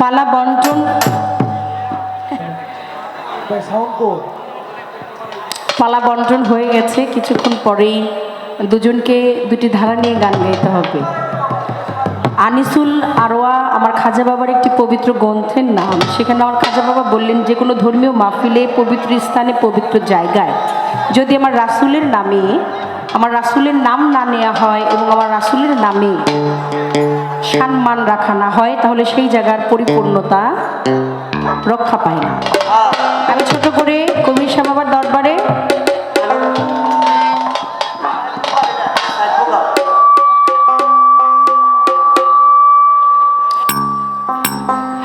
পালা বন্টন। পালা বন্টন হয়ে গেছে কিছুক্ষণ পরেই দুজনকে দুটি ধারা নিয়ে গান গাইতে হবে। আনিসুল আরোয়া আমার খাজা বাবার একটি পবিত্র গ্রন্থের নাম। সেখানে আমার খাজা বাবা বললেন যে কোনো ধর্মীয় মাহফিলে পবিত্র স্থানে পবিত্র জায়গায় যদি আমার রাসুলের নামে আমার রাসুলের নাম না নেওয়া হয় এবং আমার রাসুলের নামে সম্মান রাখা না হয়, তাহলে সেই জায়গার পরিপূর্ণতা রক্ষা পায় না। আমি ছোট করে কবির শাহ বাবার দরবারে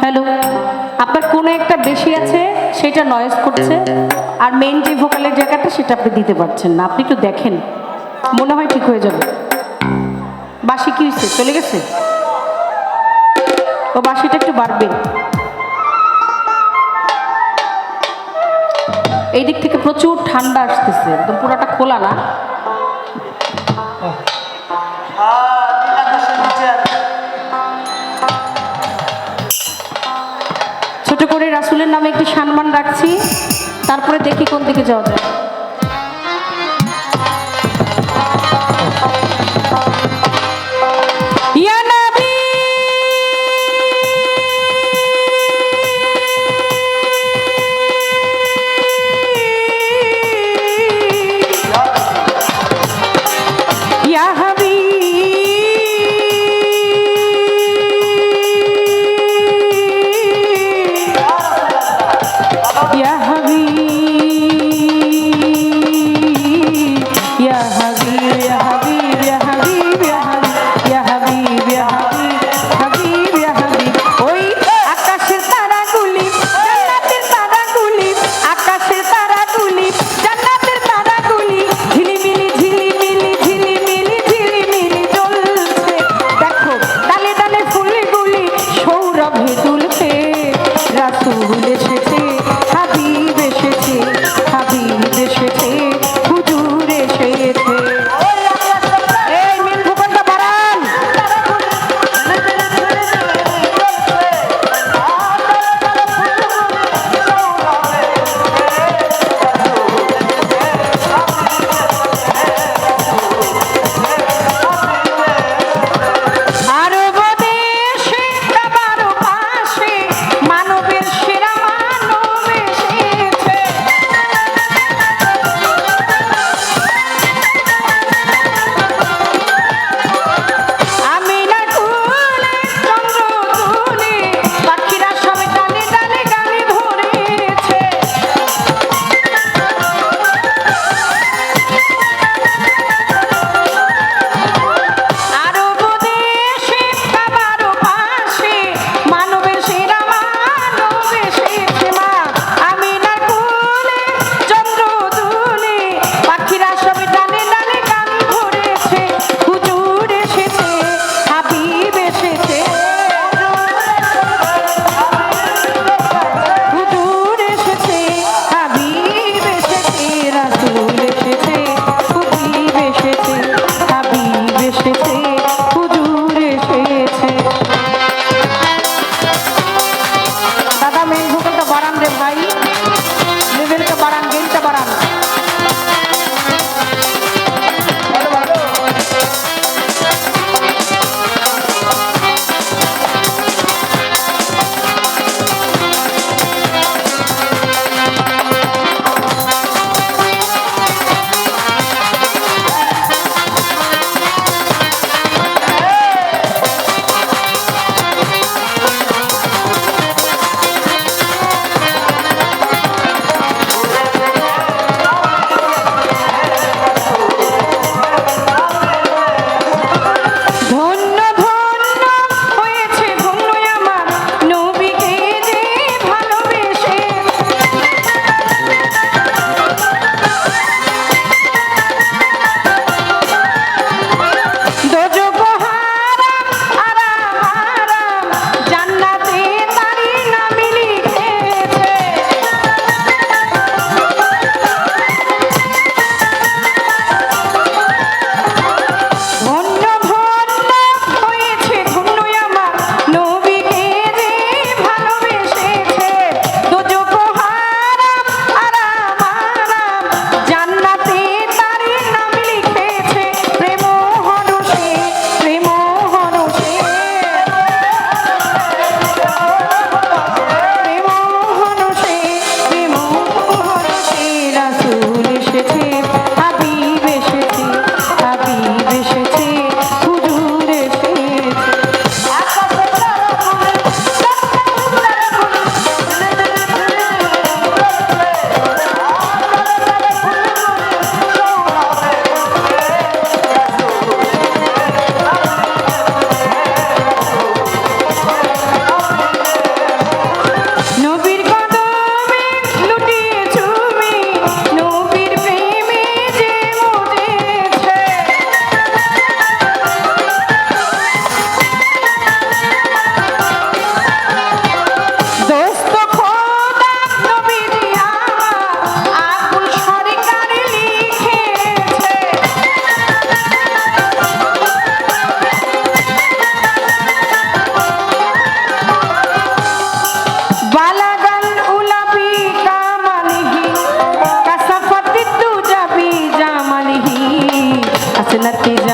হ্যালো আপনার কোনো একটা বেশি আছে, সেটা নয়েজ করছে, আর মেন যে ভোকালের জায়গাটা সেটা আপনি দিতে পারছেন না। আপনি একটু দেখেন, মনে হয় ঠিক হয়ে যাবে। বাসি কি হয়েছে চলে গেছে? ও বাসিটা একটু বাড়বে এই দিক থেকে প্রচুর ঠান্ডা আসতেছে, একদম পুরোটা খোলা না। ছোট করে রাসুলের নামে একটি সম্মান রাখছি, তারপরে দেখি কোন দিকে যাওয়া যায়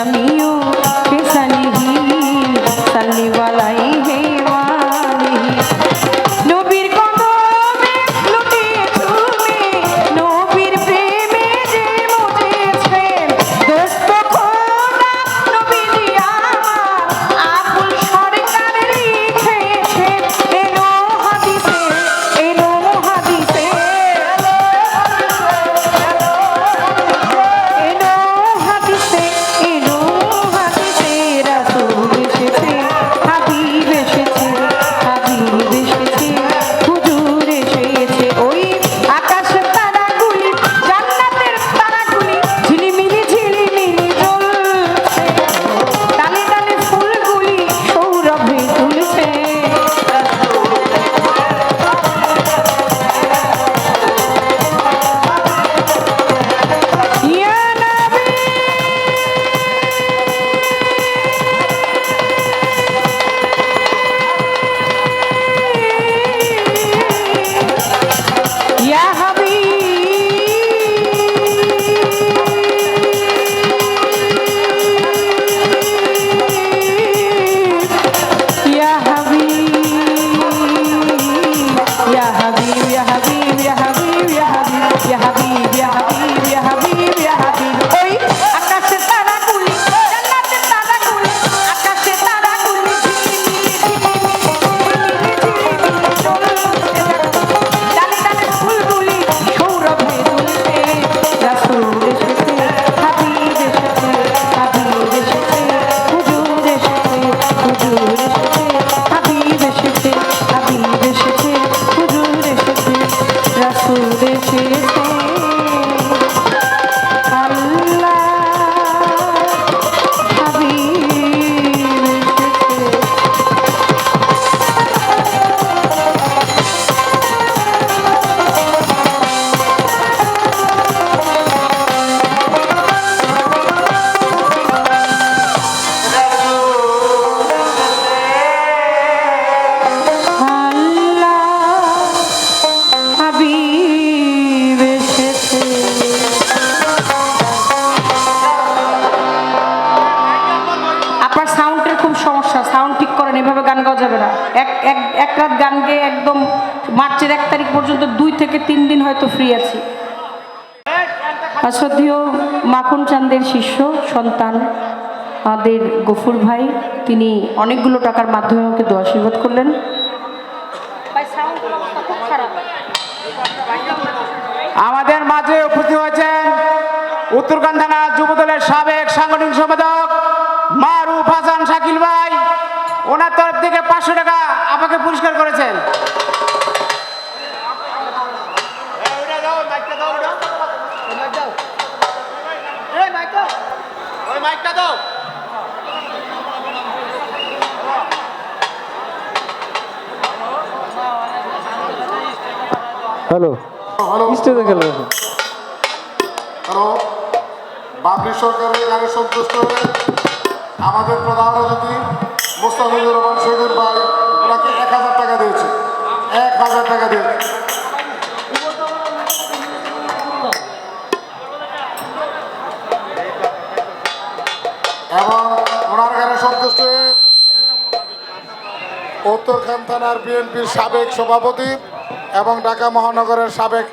I caminho. you. এক রাত গান গেয়ে একদম মার্চের এক তারিখ পর্যন্ত দুই থেকে তিন দিন হয়তো ফ্রি আছি। আর মাখন চাঁদের শিষ্য, সন্তান আমাদের গফুর ভাই, তিনি অনেকগুলো টাকার মাধ্যমে আমাকে দোয়া আশীর্বাদ করলেন। আমাদের মাঝে উপস্থিত হয়েছেন উত্তরকান থানা যুবদলের সাবেক সাংগঠনিক সম্পাদক মারুফ হাসান শাকিল ভাই। ওনার তরফ থেকে পাঁচশো টাকা আমাকে পুরস্কার করেছেন। হ্যালো। হ্যালো। স্টেজে গেল। হ্যালো। বাবরি সরকারের গানে সন্তুষ্ট হয়ে আমাদের প্রধান অতিথি মোস্তাফিজুর রহমান শহীদুল ভাই, ওনাকে এক হাজার টাকা দিয়েছে। এক হাজার টাকা দিয়েছে এবং ওনার গানে সন্তুষ্ট হয়ে উত্তরখান থানার বিএনপির সাবেক সভাপতি এবং ঢাকা মহানগরের সাবেক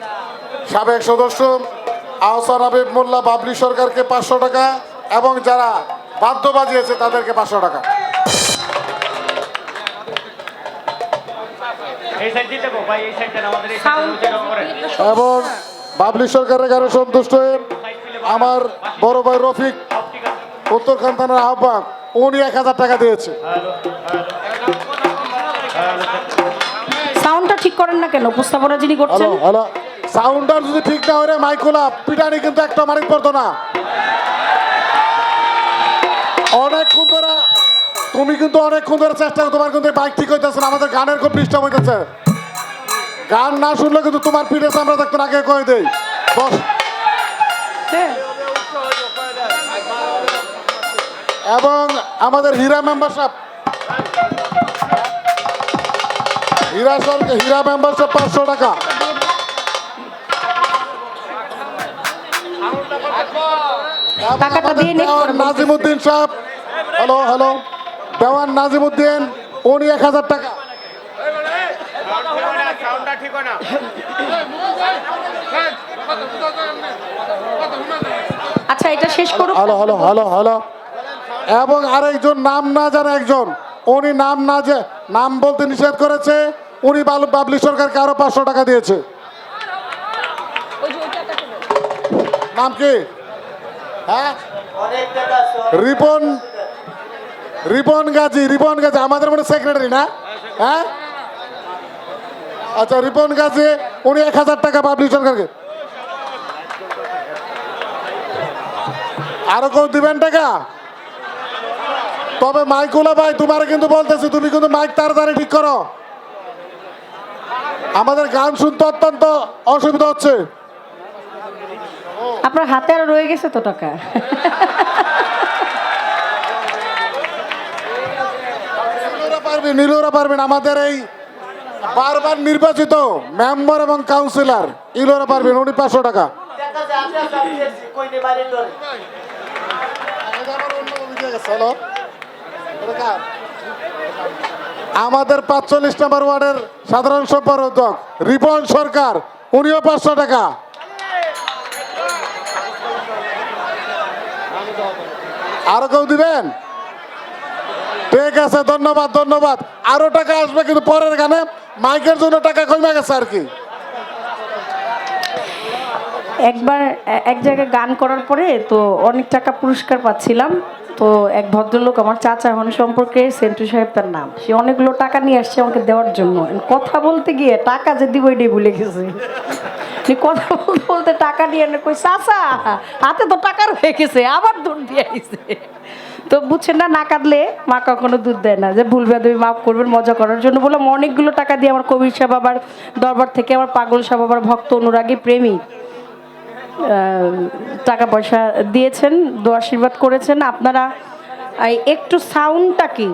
সাবেক সদস্য আহসান হাবিব মোল্লা বাবলি সরকারকে পাঁচশো টাকা এবং যারা বাদ্য বাজিয়েছে তাদেরকে পাঁচশো টাকা। এবং বাবলি সরকারের গানে সন্তুষ্ট হয়ে আমার বড় ভাই রফিক উত্তরখান থানার আহ্বায়ক উনি এক হাজার টাকা দিয়েছে। সাউন্ডটা ঠিক করেন না কেন? উপস্থাপনা যিনি করছেন। হ্যালো সাউন্ডার যদি ঠিক না হলে মাইকুলা পিটানি কিন্তু একটা মানিক পড়তো না। তুমি কিন্তু অনেকক্ষণ ধরে চেষ্টা করো তোমার কিন্তু বাইক ঠিক হইতেছে না আমাদের গানের খুব ডিস্টার্ব হইতেছে। গান না শুনলে কিন্তু তোমার পিঠে আমরা দেখতো আগে কয়ে দেই। বস। এবং আমাদের হীরা মেম্বারশিপ হীরা সরকার হীরা মেম্বার মেম্বারশিপ পাঁচশো টাকা। নাজিমুদ্দিন সাহেব। Hello hello. দেওয়ান নাজিমুদ্দিন উনি এক হাজার টাকা। আচ্ছা এটা শেষ করুন হ্যালো হ্যালো হ্যালো হ্যালো। এবং আরেকজন নাম না জানে একজন উনি নাম না যে নাম বলতে নিষেধ করেছে উনি বাল- বাবলি সরকারকে আরও পাঁচশো টাকা দিয়েছে। নাম কি? হ্যাঁ? রিপন রিপন গাজী রিপন গাজী, আমাদের মনে সেক্রেটারি না? হ্যাঁ? আচ্ছা রিপন গাজী, উনি এক হাজার টাকা বাবলি সরকারকে আরও কেউ দিবেন টাকা? তবে মাইকুলা ভাই, তোমার কিন্তু বলতেছি, তুমি কিন্তু মাইক তাড়াতাড়ি ঠিক করো। আমাদের গান শুনতে অত্যন্ত অসুবিধা হচ্ছে। আপনার হাতে আর রয়ে গেছে তো টাকা। পারবেন নীলুরা পারবেন আমাদের এই বারবার নির্বাচিত মেম্বার এবং কাউন্সিলর। ইলোরা পারবেন উনি পাঁচশো টাকা। আমাদের পাঁচচল্লিশ নম্বর ওয়ার্ডের সাধারণ সম্পাদক রিপন সরকার, উনিও পাঁচশো টাকা। আরও কেউ দিবেন? ঠিক আছে, ধন্যবাদ ধন্যবাদ। আরও টাকা আসবে কিন্তু পরের গানে। মাইকের জন্য টাকা কমে গেছে আর কি। একবার এক জায়গায় গান করার পরে তো অনেক টাকা পুরস্কার পাচ্ছিলাম। তো এক ভদ্রলোক আমার চাচা হন সম্পর্কে, সেন্টু সাহেব তার নাম। সে অনেকগুলো টাকা নিয়ে আসছে আমাকে দেওয়ার জন্য। কথা বলতে গিয়ে টাকা যে দিব এটাই ভুলে গেছে। কথা বলতে বলতে টাকা নিয়ে কই, চাচা, হাতে তো টাকা রয়ে গেছে, আবার দুধ দিয়ে আইছে। তো বুঝছেন না না কাঁদলে মা কখনো দুধ দেয় না। যে ভুলবে তুমি মাফ করবেন, মজা করার জন্য বললাম, অনেকগুলো টাকা দিয়ে আমার কবির সাহ বাবার দরবার থেকে, আমার পাগল সাহ বাবার ভক্ত, অনুরাগী, প্রেমী টাকা পয়সা দিয়েছেন, দোয়া আশীর্বাদ করেছেন। আপনারা একটু সাউন্ডটা কি?